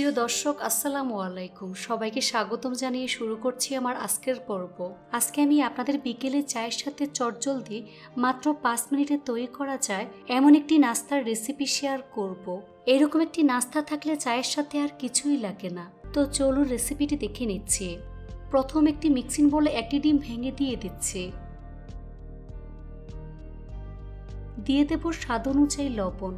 প্রিয় দর্শক, আসসালামু আলাইকুম। সবাইকে স্বাগতম জানিয়ে শুরু করছি আমার আজকের পর্ব। আজকে আমি আপনাদের বিকেলে চায়ের সাথে চটজলদি মাত্র পাঁচ মিনিটে তৈরি করা যায় এমন একটি নাস্তার রেসিপি শেয়ার করব। এরকম একটি নাস্তা থাকলে চায়ের সাথে আর কিছুই লাগে না। তো চলুন রেসিপিটি দেখে নিচ্ছি। প্রথম একটি মিক্সিং বলে একটি ডিম ভেঙে দিয়ে দিচ্ছি। দিয়ে দেব স্বাদ অনুযায়ী লবণ।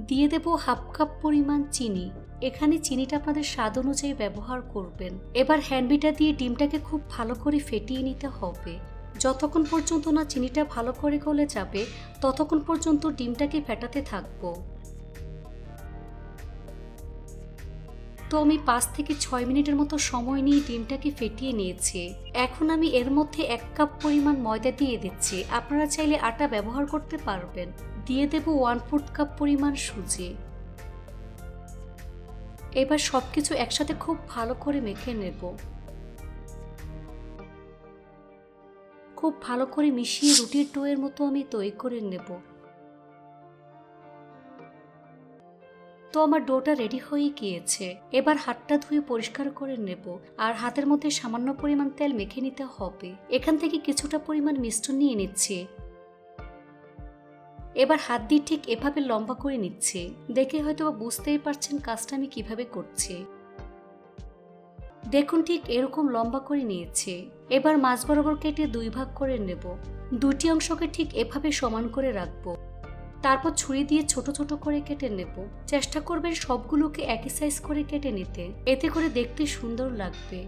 দিয়ে দেব হাফ কাপ পরিমাণ চিনি। এখানে চিনিটা আপনাদের স্বাদ অনুযায়ী ব্যবহার করবেন। এবার হ্যান্ডবিটা দিয়ে ডিমটাকে খুব ভালো করে ফেটিয়ে নিতে হবে। যতক্ষণ পর্যন্ত না চিনিটা ভালো করে গলে যাবে, ততক্ষণ পর্যন্ত ডিমটাকে ফেটাতে থাকব। তো আমি পাঁচ থেকে ছয় মিনিটের মতো সময় নিয়ে ডিমটাকে ফেটিয়ে নিয়েছি। এখন আমি এর মধ্যে এক কাপ পরিমাণ ময়দা দিয়ে দিচ্ছি। আপনারা চাইলে আটা ব্যবহার করতে পারবেন। দিয়ে দেব ওয়ান ফোর্থ কাপ পরিমাণ সুজি। এবার সব কিছু একসাথে খুব ভালো করে মেখে নেব। খুব ভালো করে মিশিয়ে রুটির ডোয়ের মতো আমি তৈরি করে নেব। তো আমার ডোটা রেডি হয়ে গিয়েছে। এবার হাতটা ধুয়ে পরিষ্কার করে নেব। আর হাতের মধ্যে সামান্য পরিমাণ তেল মেখে নিতে হবে। এখান থেকে কিছুটা পরিমাণ মিষ্টন নিয়ে নিচ্ছে। এবার হাত দিয়ে ঠিক এভাবে লম্বা করে নিচ্ছে। দেখে হয়তো বুঝতেই পারছেন কাজটা আমি কীভাবে করছি। দেখুন ঠিক এরকম লম্বা করে নিয়েছে। এবার মাছ বরাবর কেটে দুই ভাগ করে নেব। দুটি অংশকে ঠিক এভাবে সমান করে রাখব। তারপর ছুরি দিয়ে ছোট ছোট করে কেটে নেব। চেষ্টা করবেন সবগুলোকে একই সাইজ করে কেটে নিতে। এতে করে দেখতে সুন্দর লাগবে।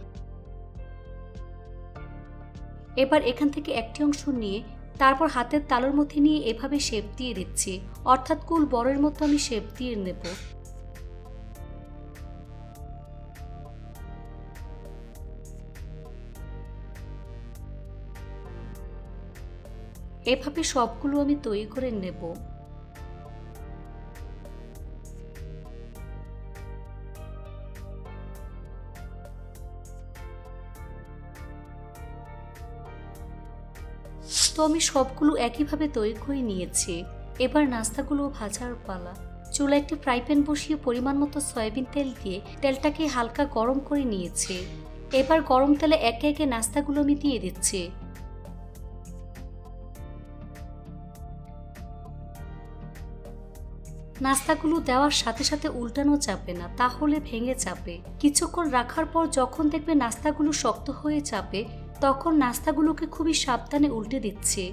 এবার এখান থেকে একটি অংশ নিয়ে তারপর হাতের তালুর মধ্যে নিয়ে এভাবে শেপ দিয়ে দিচ্ছি। অর্থাৎ কুল বড়ের মতো আমি শেপ দিয়ে নেব। এভাবে সবগুলো আমি তৈরি করে নেব। তো আমি সবগুলো একইভাবে তৈরি করে নিয়েছি। এবার নাস্তাগুলো ভাজার পালা। চুলা একটি ফ্রাই প্যান বসিয়ে পরিমাণ মতো সয়াবিন তেল দিয়ে তেলটাকে হালকা গরম করে নিয়েছে। এবার গরম তেলে একে একে নাস্তাগুলো আমি দিয়ে দিচ্ছি। নাস্তাগুলো দেওয়ার সাথে সাথে উল্টানো যাবে না, তাহলে ভেঙে যাবে। কিছুক্ষণ রাখার পর যখন দেখবে নাস্তাগুলো শক্ত হয়ে যাবে তখন নাস্তাগুলোকে খুবই সাবধানে উল্টে দিচ্ছে।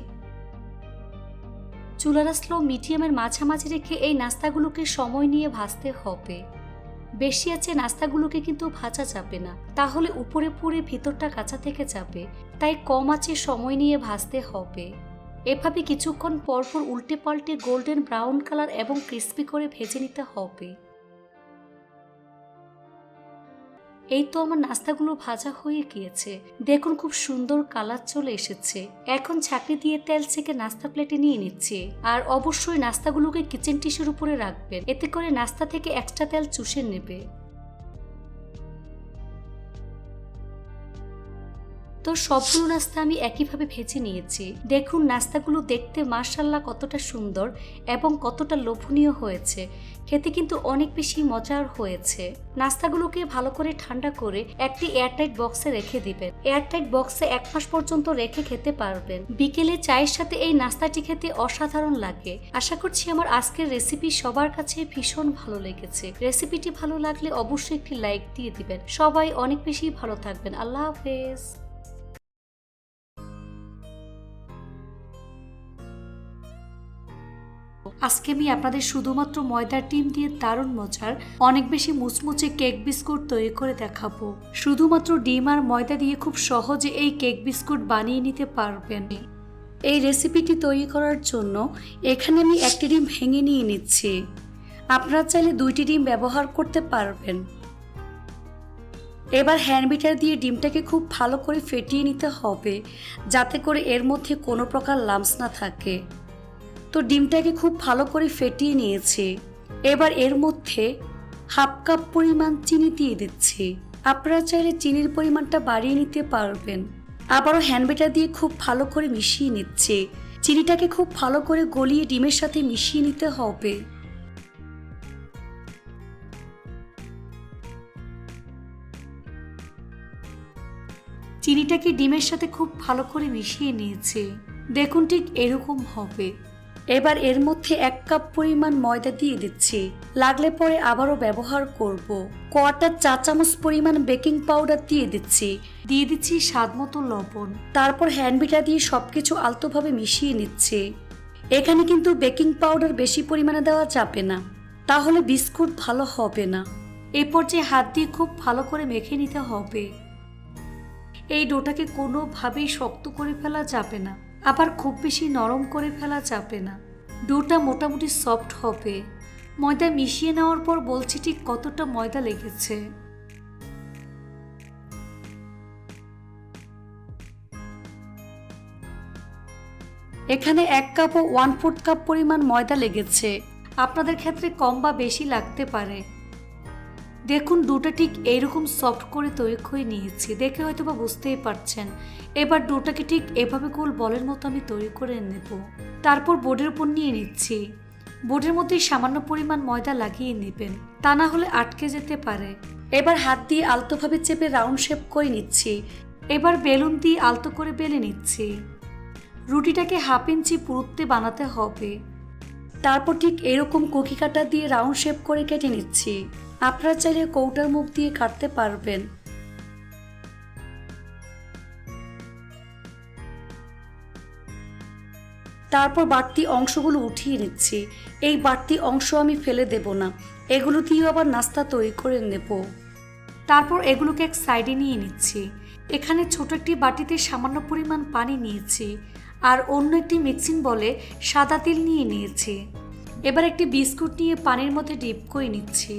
চুলারা স্লো মিডিয়ামের মাঝামাঝি রেখে এই নাস্তাগুলোকে সময় নিয়ে ভাজতে হবে। বেশি আছে নাস্তাগুলোকে কিন্তু ভাজা যাবে না, তাহলে উপরে পুরে ভিতরটা কাঁচা থেকে যাবে, তাই কম আছে সময় নিয়ে ভাজতে হবে। এভাবে কিছুক্ষণ পরপর উল্টে পাল্টে গোল্ডেন ব্রাউন কালার এবং ক্রিস্পি করে ভেজে নিতে হবে। এই তো আমার নাস্তাগুলো ভাজা হয়ে গিয়েছে। দেখুন খুব সুন্দর কালার চলে এসেছে। এখন ছাকরি দিয়ে তেল ছেঁকে নাস্তা প্লেটে নিয়ে নিচ্ছে। আর অবশ্যই নাস্তাগুলোকে কিচেন টিসের উপরে রাখবেন। এতে করে নাস্তা থেকে এক্সট্রা তেল চুষে নেবে। তো সবগুলো নাস্তা আমি একইভাবে ভেজে নিয়েছি। দেখুন, নাস্তাগুলো দেখতে মার্শাল্লাহ কতটা সুন্দর এবং কতটা লোভনীয় হয়েছে। খেতে কিন্তু অনেক বেশি মজার হয়েছে। নাস্তাগুলোকে ভালো করে ঠান্ডা করে একটি এয়ারটাইট বক্সে রেখে দিবেন। এয়ারটাইট বক্সে এক মাস পর্যন্ত রেখে খেতে পারবেন। বিকেলে চায়ের সাথে এই নাস্তাটি খেতে অসাধারণ লাগে। আশা করছি আমার আজকের রেসিপি সবার কাছে ভীষণ ভালো লেগেছে। রেসিপিটি ভালো লাগলে অবশ্যই একটি লাইক দিয়ে দিবেন। সবাই অনেক বেশি ভালো থাকবেন। আল্লাহ হাফেজ। আজকে আমি আপনাদের শুধুমাত্র ময়দার ডিম দিয়ে দারুণ মজার, অনেক বেশি মুচমুচে কেক বিস্কুট তৈরি করে দেখাবো। শুধুমাত্র ডিম আর ময়দা দিয়ে খুব সহজে এই কেক বিস্কুট বানিয়ে নিতে পারবেন। এই রেসিপিটি তৈরি করার জন্য এখানে আমি একটি ডিম ভেঙে নিয়ে নিচ্ছি। আপনারা চাইলে দুইটি ডিম ব্যবহার করতে পারবেন। এবার হ্যান্ড বিটার দিয়ে ডিমটাকে খুব ভালো করে ফেটিয়ে নিতে হবে, যাতে করে এর মধ্যে কোনো প্রকার লামস না থাকে। তো ডিমটাকে খুব ভালো করে ফেটিয়ে নিয়েছে। এবার এর মধ্যে হাফ কাপ পরিমাণ চিনি দিয়ে দিচ্ছি। আপনারা চাইলে চিনির পরিমাণটা বাড়িয়ে নিতে পারবেন। আবারও হ্যান্ডবেটার দিয়ে খুব ভালো করে মিশিয়ে নিচ্ছে। চিনিটাকে খুব ভালো করে গলিয়ে ডিমের সাথে মিশিয়ে নিতে হবে। চিনিটাকে ডিমের সাথে খুব ভালো করে মিশিয়ে নিয়েছে। দেখুন ঠিক এরকম হবে। এবার এর মধ্যে এক কাপ পরিমাণ ময়দা দিয়ে দিচ্ছি। লাগলে পরে আবারও ব্যবহার করব। কোয়াটার চা চামচ পরিমাণ বেকিং পাউডার দিয়ে দিচ্ছি। দিয়ে দিচ্ছি স্বাদ মতো লবণ। তারপর হ্যান্ড বিটার দিয়ে সবকিছু আলতোভাবে মিশিয়ে নিচ্ছে। এখানে কিন্তু বেকিং পাউডার বেশি পরিমাণে দেওয়া যাবে না। তাহলে বিস্কুট ভালো হবে না। এই পর্যায়ে হাত দিয়ে খুব ভালো করে মেখে নিতে হবে। এই ডোটাকে কোনোভাবেই শক্ত করে ফেলা যাবে না। আবার খুব বেশি নরম করে ফেলা যাবে না। ডোটা মোটামুটি সফট হবে। ময়দা মিশিয়ে নেওয়ার পর বলছি ঠিক কতটা ময়দা লেগেছে। এখানে এক কাপ ও ওয়ান ফোর্থ কাপ পরিমাণ ময়দা লেগেছে। আপনাদের ক্ষেত্রে কম বা বেশি লাগতে পারে। দেখুন ডোটা ঠিক এইরকম সফট করে তৈরি করে নিয়েছি। দেখে হয়তো বা বুঝতেই পারছেন। এবার ডোটাকে ঠিক এভাবে গোল বলের মতো আমি তৈরি করে নেব। তারপর বোর্ডের উপর নিয়ে নিচ্ছি। বোর্ডের মধ্যে সামান্য পরিমাণ ময়দা লাগিয়ে নেবেন। তা না হলে আটকে যেতে পারে। এবার হাত দিয়ে আলতোভাবে চেপে রাউন্ড শেপ করে নিচ্ছি। এবার বেলুন দিয়ে আলতো করে বেলে নিচ্ছি। রুটিটাকে হাফ ইঞ্চি পুরুত্বে বানাতে হবে। তারপর ঠিক এরকম কুকি কাটা দিয়ে রাউন্ড শেপ করে কেটে নিচ্ছি। আপনারা চাইলে কৌটার মুখ দিয়ে কাটতে পারবেন। তারপর বাড়তি অংশগুলো উঠিয়ে নিচ্ছি। এই বাড়তি অংশ আমি ফেলে দেব না। এগুলো দিয়েও আবার নাস্তা তৈরি করে নেব। তারপর এগুলোকে এক সাইডে নিয়ে নিচ্ছি। এখানে ছোট একটি বাটিতে সামান্য পরিমাণ পানি নিয়েছি আর অন্য একটি মিক্সিং বলে সাদা তেল নিয়ে নিয়েছি। এবার একটি বিস্কুট নিয়ে পানির মধ্যে ডিপ করে নিচ্ছি।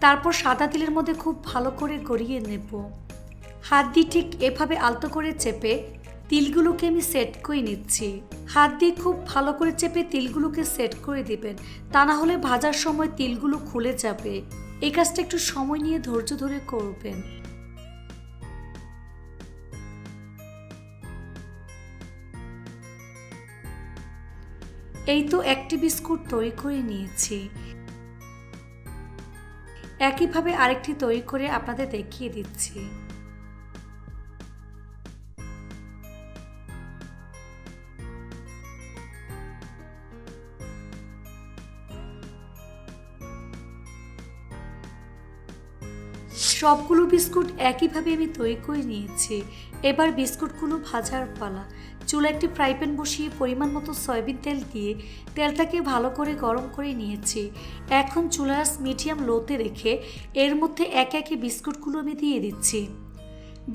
তারপর সাদা তেলের মধ্যে খুব ভালো করে গড়িয়ে নেব। হাত দিয়ে ঠিক এভাবে আলতো করে চেপে তিলগুলোকে আমি সেট করে নিচ্ছি। হাত দিয়ে খুব ভালো করে চেপে তিলগুলোকে সেট করে দিবেন। তা না হলে ভাজার সময় তিলগুলো খুলে যাবে। এই কাজটা একটু সময় নিয়ে ধৈর্য ধরে করবেন। এই তো একটি বিস্কুট তৈরি করে নিয়েছি। একইভাবে আরেকটি তৈরি করে আপনাদের দেখিয়ে দিচ্ছি। সবগুলো বিস্কুট একইভাবে আমি তৈরি করে নিয়েছি। এবার বিস্কুটগুলো ভাজার পালা। চুলা একটি ফ্রাই প্যান বসিয়ে পরিমাণ মতো সয়াবিন তেল দিয়ে তেলটাকে ভালো করে গরম করে নিয়েছি। এখন চুলার মিডিয়াম লোতে রেখে এর মধ্যে একে একে বিস্কুটগুলো আমি দিয়ে দিচ্ছি।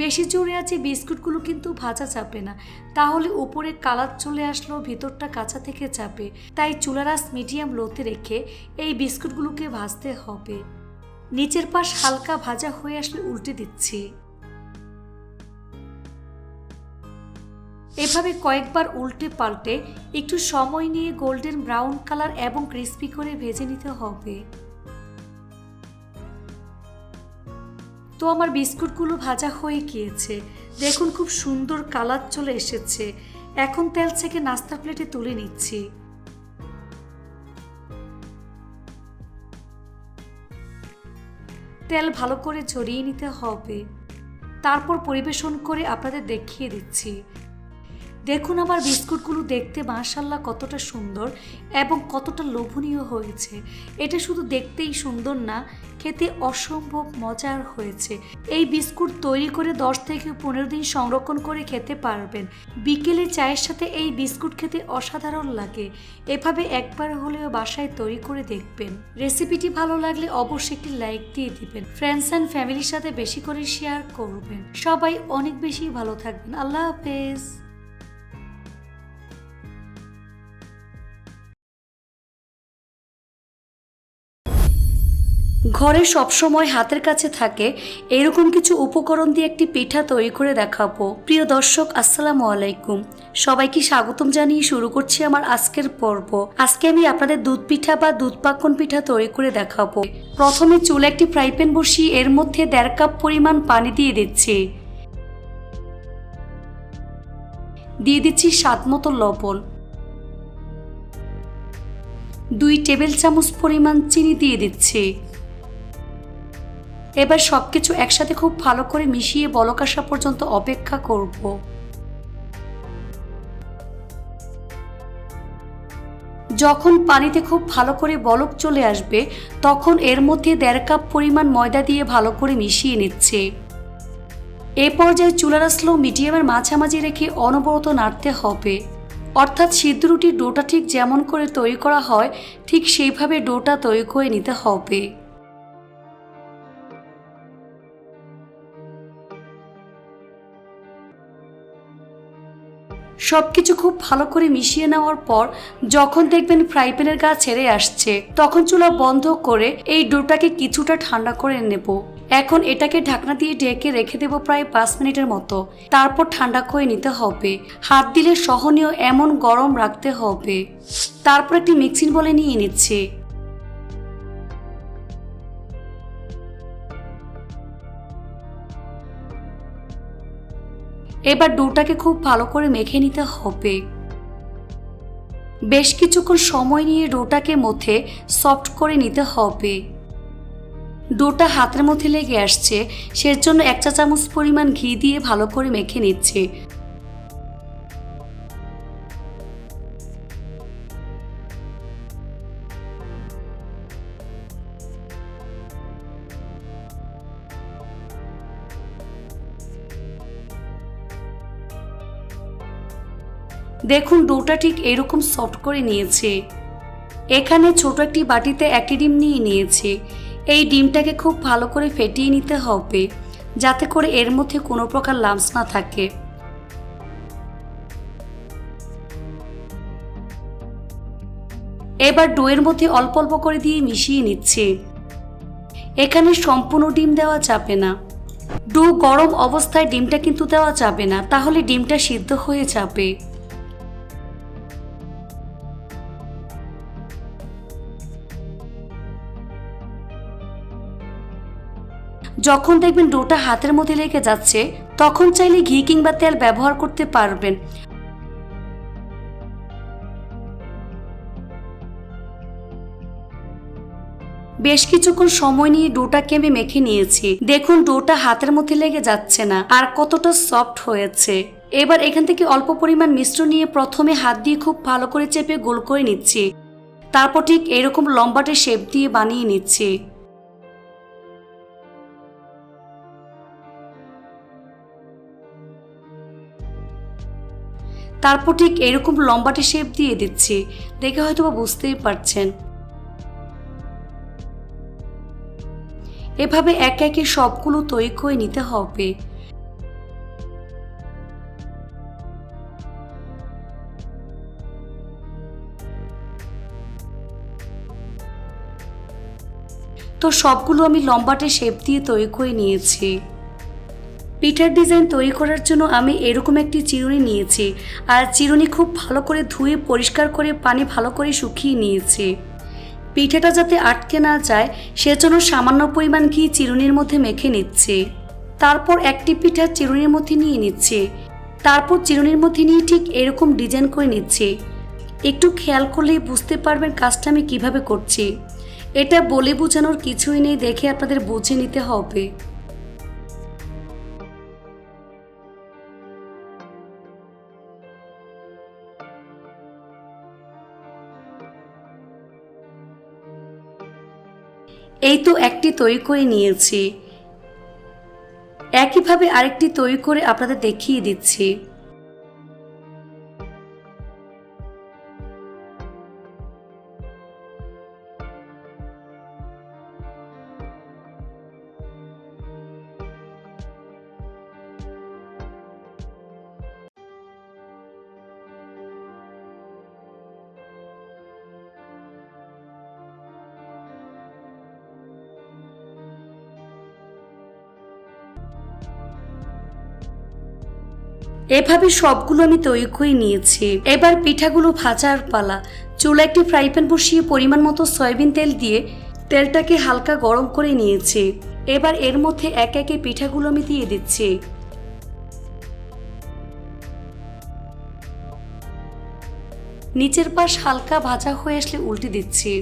বেশি জোরে আছে বিস্কুটগুলো কিন্তু ভাজা চাপে না, তাহলে উপরে কালার চলে আসলেও ভিতরটা কাঁচা থেকে চাপে তাই চুলারাস মিডিয়াম লোতে রেখে এই বিস্কুটগুলোকে ভাজতে হবে। নিচের পাশ হালকা ভাজা হয়ে আসলে উল্টে দিচ্ছি। এভাবে কয়েকবার উল্টে পাল্টে একটু সময় নিয়ে গোল্ডেন ব্রাউন কালার এবং ক্রিস্পি করে ভেজে নিতে হবে। তো আমার বিস্কুটগুলো ভাজা হয়ে গিয়েছে। দেখুন খুব সুন্দর কালার চলে এসেছে। এখন তেল থেকে নাস্তার প্লেটে তুলে নিচ্ছি। তেল ভালো করে ঝরিয়ে নিতে হবে। তারপর পরিবেশন করে আপনাদের দেখিয়ে দিচ্ছি। দেখুন আমার বিস্কুটগুলো দেখতে মাশাল্লাহ কতটা সুন্দর এবং কতটা লোভনীয় হয়েছে। এটা শুধু দেখতেই সুন্দর না, খেতে অসম্ভব মজার হয়েছে। এই বিস্কুট তৈরি করে দশ থেকে পনেরো দিন সংরক্ষণ করে খেতে পারবেন। বিকেলে চায়ের সাথে এই বিস্কুট খেতে অসাধারণ লাগে। এভাবে একবার হলেও বাসায় তৈরি করে দেখবেন। রেসিপিটি ভালো লাগলে অবশ্যই একটি লাইক দিয়ে দিবেন। ফ্রেন্ডস অ্যান্ড ফ্যামিলির সাথে বেশি করে শেয়ার করবেন। সবাই অনেক বেশি ভালো থাকবেন। আল্লাহ হাফেজ। ঘরে সবসময় হাতের কাছে থাকে, এরকম কিছু উপকরণ দিয়ে একটি পিঠা তৈরি করে দেখাবো। প্রিয় দর্শক, আসসালামু আলাইকুম। সবাইকে স্বাগতম জানিয়ে শুরু করছি আমার আজকের পর্ব। আজকে আমি আপনাদের দুধ পিঠা বা দুধ পাকন পিঠা তৈরি করে দেখাবো। প্রথমে চুলে একটি ফ্রাই প্যান বসিয়ে এর মধ্যে দেড় কাপ পরিমাণ পানি দিয়ে দিচ্ছি। দিয়ে দিচ্ছি স্বাদ মতো লবণ। দুই টেবিল চামচ পরিমাণ চিনি দিয়ে দিচ্ছি। এবার সব কিছু একসাথে খুব ভালো করে মিশিয়ে বলক আসা পর্যন্ত অপেক্ষা করব। যখন পানিতে খুব ভালো করে বলক চলে আসবে, তখন এর মধ্যে দেড় কাপ পরিমাণ ময়দা দিয়ে ভালো করে মিশিয়ে নিচ্ছে। এ পর্যায়ে চুলার স্লো মিডিয়ামের মাঝামাঝি রেখে অনবরত নাড়তে হবে। অর্থাৎ সিদ্ধ রুটির ডোটা ঠিক যেমন করে তৈরি করা হয়, ঠিক সেইভাবে ডোটা তৈরি করে নিতে হবে। সব কিছু খুব ভালো করে মিশিয়ে নেওয়ার পর যখন দেখবেন ফ্রাই প্যানের গা ছেড়ে আসছে, তখন চুলা বন্ধ করে এই ডোটাকে কিছুটা ঠান্ডা করে নেব। এখন এটাকে ঢাকনা দিয়ে ঢেকে রেখে দেব প্রায় পাঁচ মিনিটের মতো। তারপর ঠান্ডা করে নিতে হবে। হাত দিলে সহনীয় এমন গরম রাখতে হবে। তারপর একটি মিক্সিং বলে নিয়ে নিচ্ছে। এবার ডোটাকে খুব ভালো করে মেখে নিতে হবে। বেশ কিছুক্ষণ সময় নিয়ে ডোটাকে মধ্যে সফট করে নিতে হবে। ডোটা হাতের মধ্যে লেগে আসছে, সেজন্য এক চা চামচ পরিমাণ ঘি দিয়ে ভালো করে মেখে নিচ্ছে। দেখুন, ডোটা ঠিক এরকম সফট করে নিয়েছে। এখানে ছোট একটি বাটিতে একটি ডিম নিয়ে নিয়েছে। এই ডিমটাকে খুব ভালো করে ফেটিয়ে নিতে হবে, যাতে করে এর মধ্যে কোনো প্রকার লামস না থাকে। এবার ডোয়ের মধ্যে অল্প অল্প করে দিয়ে মিশিয়ে নিচ্ছে। এখানে সম্পূর্ণ ডিম দেওয়া যাবে না। ডু গরম অবস্থায় ডিমটা কিন্তু দেওয়া যাবে না, তাহলে ডিমটা সিদ্ধ হয়ে যাবে। যখন দেখবেন ডোটা হাতের মধ্যে লেগে যাচ্ছে, তখন চাইলে ঘি কিংবা তেল ব্যবহার করতে পারবেন। বেশ কিছুক্ষণ সময় নিয়ে ডোটাকে আমি মেখে নিয়েছি। দেখুন, ডোটা হাতের মধ্যে লেগে যাচ্ছে না আর কতটা সফট হয়েছে। এবার এখান থেকে অল্প পরিমাণ মিশ্র নিয়ে প্রথমে হাত দিয়ে খুব ভালো করে চেপে গোল করে নিচ্ছি। তারপর ঠিক এরকম লম্বাটে শেপ দিয়ে বানিয়ে নিচ্ছি। তারপর ঠিক এরকম লম্বাটে শেপ দিয়ে দিচ্ছি। দেখে হয়তো বা বুঝতেই পারছেন। এভাবে একে একে সবগুলো তৈরি করে নিতে হবে। তো সবগুলো আমি লম্বাটে শেপ দিয়ে তৈরি করে নিয়েছি। পিঠার ডিজাইন তৈরি করার জন্য আমি এরকম একটি চিরুনি নিয়েছি। আর চিরুনি খুব ভালো করে ধুয়ে, পরিষ্কার করে, পানি ভালো করে শুকিয়ে নিয়েছি। পিঠাটা যাতে আটকে না যায়, সেজন্য সামান্য পরিমাণ ঘি চিরুনির মধ্যে মেখে নিচ্ছে। তারপর একটি পিঠা চিরুনির মধ্যে নিয়ে নিচ্ছে। তারপর চিরুনির মধ্যে নিয়ে ঠিক এরকম ডিজাইন করে নিচ্ছে। একটু খেয়াল করলেই বুঝতে পারবেন কাজটা আমি কীভাবে করছি। এটা বলে বোঝানোর কিছুই নেই, দেখে আপনাদের বুঝে নিতে হবে। এই তো একটি তৈরি করে নিয়েছি। একইভাবে আরেকটি তৈরি করে আপনাদের দেখিয়ে দিচ্ছি। এভাবে সবগুলো আমি তৈরি করে নিয়েছি। এবার পিঠাগুলো ভাজার পালা। চুলা একটি ফ্রাই প্যান বসিয়ে পরিমাণ মতো সয়াবিন তেল দিয়ে তেলটাকে হালকা গরম করে নিয়েছি। এবার এর মধ্যে এক একে পিঠাগুলো আমি দিয়ে দিচ্ছি। নিচের পাশ হালকা ভাজা হয়ে আসলে উল্টে দিচ্ছি।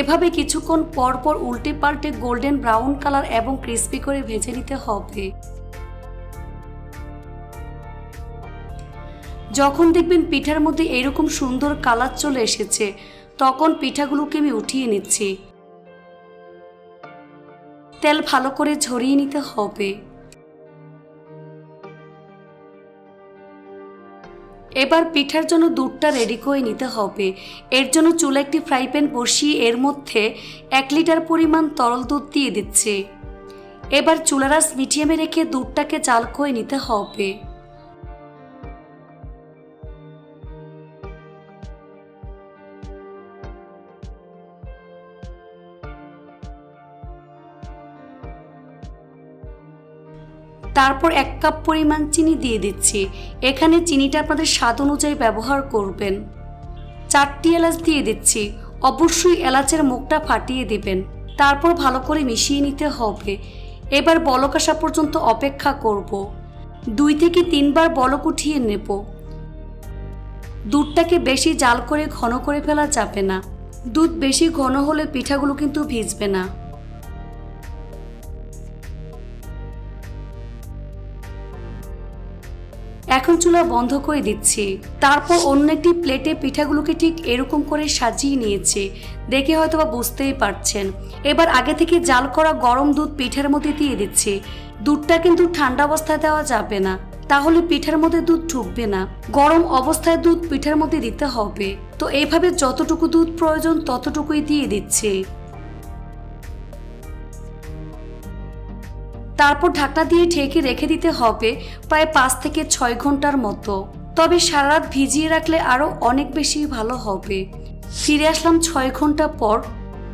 এভাবে কিছুক্ষণ পর পর উল্টে পাল্টে গোল্ডেন ব্রাউন কালার এবং ক্রিস্পি করে ভেজে নিতে হবে। যখন দেখবেন পিঠার মধ্যে এরকম সুন্দর কালার চলে এসেছে, তখন পিঠাগুলোকে আমি উঠিয়ে নিচ্ছি। তেল ভালো করে ঝরিয়ে নিতে হবে। এবার পিঠার জন্য দুধটা রেডি করে নিতে হবে। এর জন্য চুলে একটি ফ্রাই প্যান বসিয়ে এর মধ্যে এক লিটার পরিমাণ তরল দুধ দিয়ে দিচ্ছে। এবার চুলারাস মিডিয়ামে রেখে দুধটাকে জাল করে নিতে হবে। তারপর এক কাপ পরিমাণ চিনি দিয়ে দিচ্ছি। এখানে চিনিটা আপনাদের স্বাদ অনুযায়ী ব্যবহার করবেন। চারটি এলাচ দিয়ে দিচ্ছি। অবশ্যই এলাচের মুখটা ফাটিয়ে দিবেন। তারপর ভালো করে মিশিয়ে নিতে হবে। এবার বলক আসা পর্যন্ত অপেক্ষা করব। দুই থেকে তিনবার বলক উঠিয়ে নেব। দুধটাকে বেশি জাল করে ঘন করে ফেলা যাবে না। দুধ বেশি ঘন হলে পিঠাগুলো কিন্তু ভিজবে না। এখন চুলা বন্ধ করে দিচ্ছি। তারপর অন্য একটি প্লেটে পিঠাগুলোকে ঠিক এরকম করে সাজিয়ে নিয়েছি। দেখে হয়তো বা বুঝতেই পারছেন। এবার আগে থেকে জাল করা গরম দুধ পিঠার মধ্যে দিয়ে দিচ্ছি। দুধটা কিন্তু ঠান্ডা অবস্থায় দেওয়া যাবে না। তাহলে পিঠার মধ্যে দুধ ঢুকবে না। গরম অবস্থায় দুধ পিঠার মধ্যে দিতে হবে। তো এইভাবে যতটুকু দুধ প্রয়োজন ততটুকুই দিয়ে দিচ্ছি। তারপর ঢাকনা দিয়ে ঢেকে রেখে দিতে হবে প্রায় পাঁচ থেকে ছয় ঘণ্টার মতো। তবে সারা রাত ভিজিয়ে রাখলে আরও অনেক বেশি ভালো হবে। ফিরে আসলাম ছয় ঘণ্টা পর।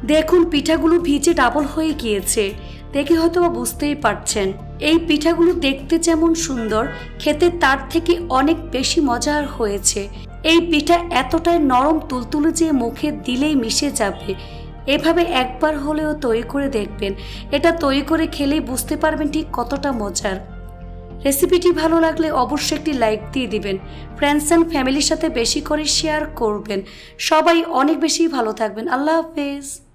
দেখুন, পিঠাগুলো ভিজে ডাবল হয়ে গিয়েছে। দেখে হয়তো বা বুঝতেই পারছেন। এই পিঠাগুলো দেখতে যেমন সুন্দর, খেতে তার থেকে অনেক বেশি মজার হয়েছে। এই পিঠা এতটাই নরম তুলতুলে যে মুখে দিলেই মিশে যাবে। এভাবে একবার হলেও তৈরি করে দেখবেন। এটা তৈরি করে খেলেই বুঝতে পারবেন ঠিক কতটা মজার। রেসিপিটি ভালো লাগলে অবশ্যই একটি লাইক দিয়ে দিবেন। ফ্রেন্ডস অ্যান্ড ফ্যামিলির সাথে বেশি করে শেয়ার করবেন। সবাই অনেক বেশি ভালো থাকবেন। আল্লাহ হাফেজ।